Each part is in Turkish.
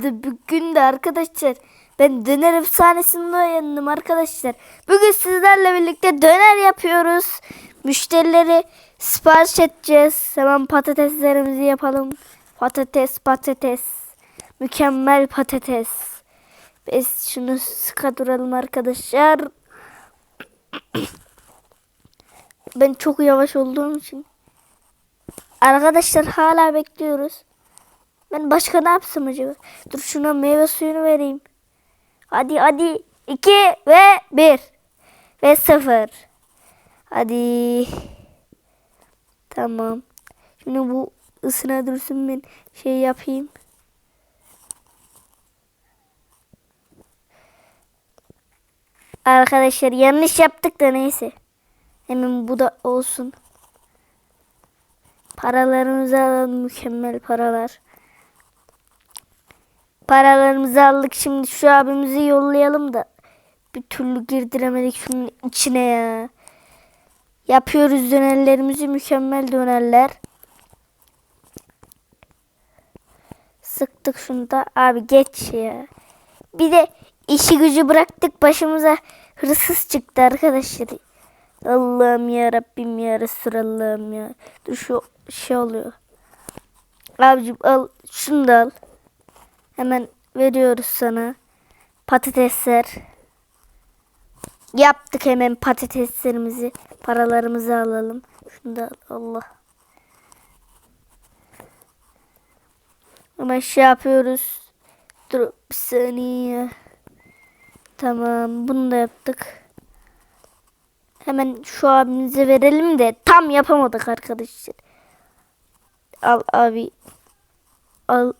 Bugün de arkadaşlar ben döner efsanesinde uyandım arkadaşlar. Bugün sizlerle birlikte döner yapıyoruz. Müşterileri sipariş edeceğiz. Hemen patateslerimizi yapalım. Patates patates. Mükemmel patates. Biz şunu sıka duralım arkadaşlar. Ben çok yavaş olduğum için. Arkadaşlar hala bekliyoruz. Ben başka ne yapsam acaba? Dur şuna meyve suyunu vereyim. Hadi hadi. 2 ve 1. Ve 0. Hadi. Tamam. Şimdi bu ısına dursun ben şey yapayım. Arkadaşlar yanlış yaptık da neyse. Hemen bu da olsun. Paralarımızı alalım mükemmel paralar. Paralarımızı aldık şimdi şu abimizi yollayalım da bir türlü girdiremedik şunun içine ya. Yapıyoruz dönerlerimizi mükemmel dönerler. Sıktık şunu da abi geç ya. Bir de işi gücü bıraktık başımıza hırsız çıktı arkadaşlar. Allah'ım ya Rabbim ya Resulallah'ım ya. Dur şu şey oluyor. Abicim al şunu da al. Hemen veriyoruz sana. Patatesler. Yaptık hemen patateslerimizi. Paralarımızı alalım. Şunu da al. Allah. Hemen şey yapıyoruz. Dur bir saniye. Tamam bunu da yaptık. Hemen şu abimize verelim de tam yapamadık arkadaşlar. Al abi. Al.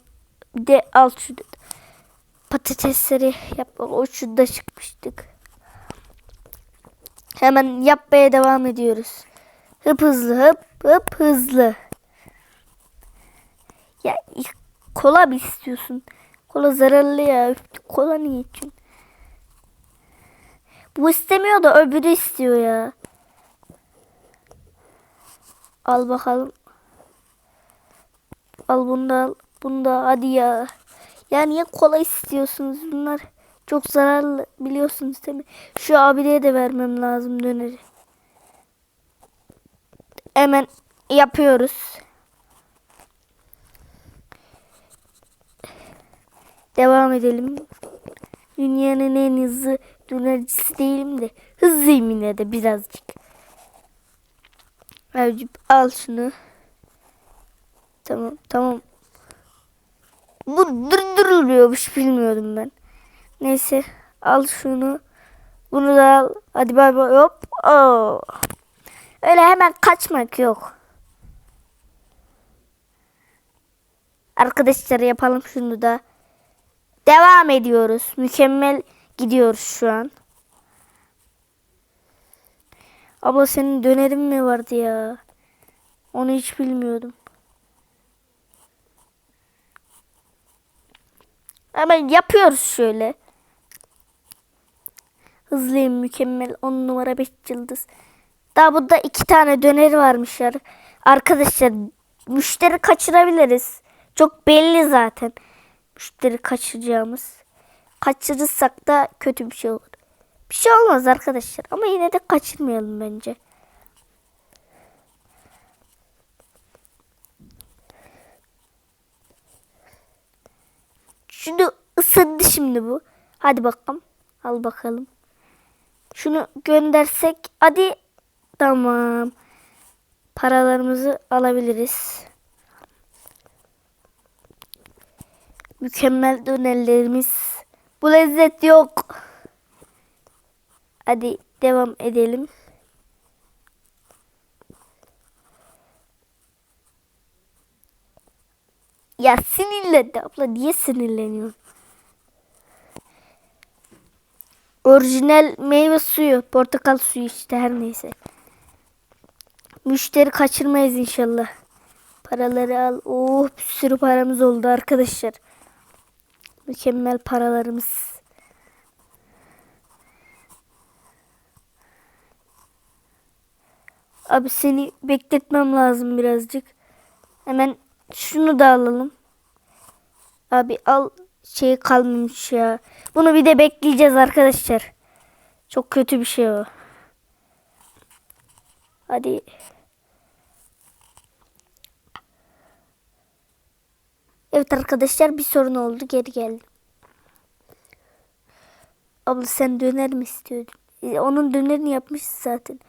Bir de al şu patatesleri yap. O şurada çıkmıştık. Hemen yapmaya devam ediyoruz. Hıp hızlı hıp hıp hızlı. Ya kola mı istiyorsun? Kola zararlı ya. Kola niye için? Bu istemiyor da öbürü istiyor ya. Al bakalım. Al bunu da al. Bunu da hadi ya. Ya niye kola istiyorsunuz bunlar? Çok zararlı biliyorsunuz değil mi? Şu abiye de vermem lazım döneri. Hemen yapıyoruz. Devam edelim. Dünyanın en hızlı dönercisi değilim de hızlıyım yine de birazcık. Abicim al şunu. Tamam tamam. Bu durduruluyormuş bilmiyordum ben. Neyse al şunu. Bunu da al. Hadi bay bay hop. Oo. Öyle hemen kaçmak yok. Arkadaşlar yapalım şunu da. Devam ediyoruz. Mükemmel gidiyoruz şu an. Abla senin dönerin mi vardı ya? Onu hiç bilmiyordum. Hemen yapıyoruz şöyle. Hızlıyım mükemmel. 10 numara 5 yıldız. Daha burada iki tane döneri varmış ya. Arkadaşlar müşteri kaçırabiliriz. Çok belli zaten. Müşteri kaçıracağımız. Kaçırırsak da kötü bir şey olur. Bir şey olmaz arkadaşlar. Ama yine de kaçırmayalım bence. Şunu ısındı şimdi bu. Hadi bakalım. Al bakalım. Şunu göndersek hadi tamam. Paralarımızı alabiliriz. Mükemmel dönerlerimiz. Bu lezzet yok. Hadi devam edelim. Ya sinirlendi abla. Niye sinirleniyorsun? Orijinal meyve suyu. Portakal suyu işte her neyse. Müşteri kaçırmayız inşallah. Paraları al. Oh bir sürü paramız oldu arkadaşlar. Mükemmel paralarımız. Abi seni bekletmem lazım birazcık. Hemen şunu da alalım. Abi al şey kalmamış ya. Bunu bir de bekleyeceğiz arkadaşlar. Çok kötü bir şey o. Hadi. Evet arkadaşlar bir sorun oldu. Geri geldim. Abla sen döner mi istiyordun? E, onun dönerini yapmışız zaten.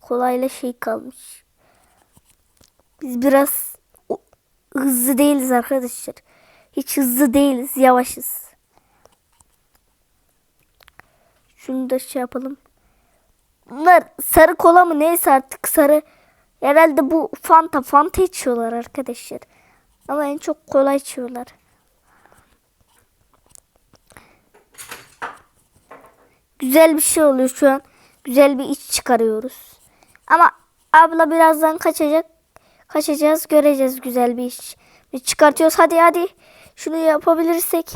Kolayla şey kalmış. Biz biraz hızlı değiliz arkadaşlar. Hiç hızlı değiliz. Yavaşız. Şunu da şey yapalım. Bunlar sarı kola mı neyse artık sarı. Herhalde bu Fanta. Fanta içiyorlar arkadaşlar. Ama en çok kola içiyorlar. Güzel bir şey oluyor şu an. Güzel bir iç çıkarıyoruz. Ama abla birazdan kaçacak. Kaçacağız göreceğiz güzel bir iş. Bir çıkartıyoruz hadi hadi. Şunu yapabilirsek.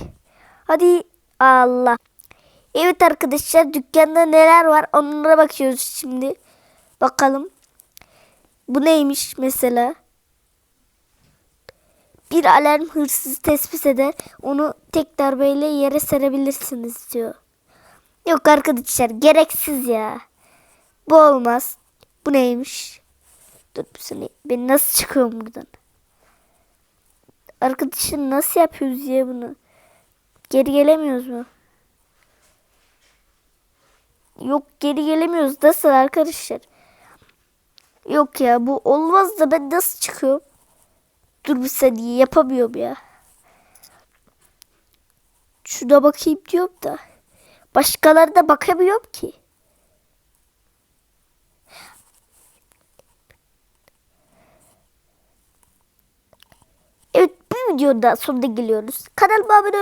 Hadi Allah. Evet arkadaşlar dükkanda neler var onlara bakıyoruz şimdi. Bakalım. Bu neymiş mesela? Bir alarm hırsız tespit eder. Onu tek darbeyle yere serebilirsiniz diyor. Yok arkadaşlar gereksiz ya. Bu olmaz. Bu neymiş? Dur. Ben nasıl çıkıyorum buradan? Arkadaşlar nasıl yapıyoruz ya bunu? Geri gelemiyoruz mu? Yok geri gelemiyoruz. Nasıl arkadaşlar? Yok ya bu olmaz da ben nasıl çıkıyorum? Dur bir saniye yapamıyorum ya. Şuna bakayım diyorum da. Başkalarına bakamıyorum ki. Evet bir videoda sonuna geliyoruz. Kanalıma abone